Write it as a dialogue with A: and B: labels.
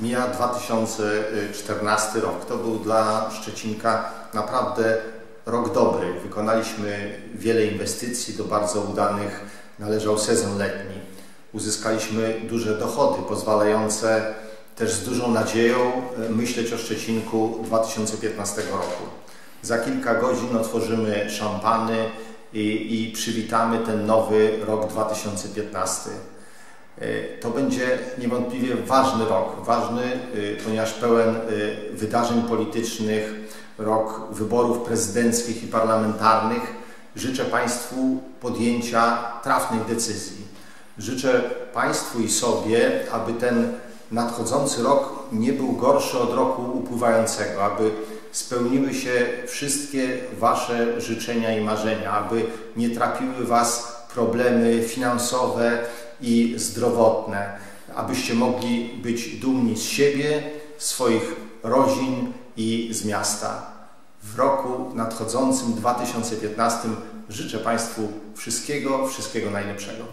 A: Mija 2014 rok. To był dla Szczecinka naprawdę rok dobry. Wykonaliśmy wiele inwestycji, do bardzo udanych należał sezon letni. Uzyskaliśmy duże dochody, pozwalające też z dużą nadzieją e, myśleć o Szczecinku 2015 roku. Za kilka godzin otworzymy szampany i, i przywitamy ten nowy rok 2015. E, to będzie niewątpliwie ważny rok, ważny, e, ponieważ pełen e, wydarzeń politycznych, rok wyborów prezydenckich i parlamentarnych. Życzę Państwu podjęcia trafnych decyzji. Życzę Państwu i sobie, aby ten nadchodzący rok nie był gorszy od roku upływającego, aby spełniły się wszystkie Wasze życzenia i marzenia, aby nie trapiły Was problemy finansowe, i zdrowotne, abyście mogli być dumni z siebie, swoich rodzin i z miasta. W roku nadchodzącym 2015 życzę Państwu wszystkiego, wszystkiego najlepszego.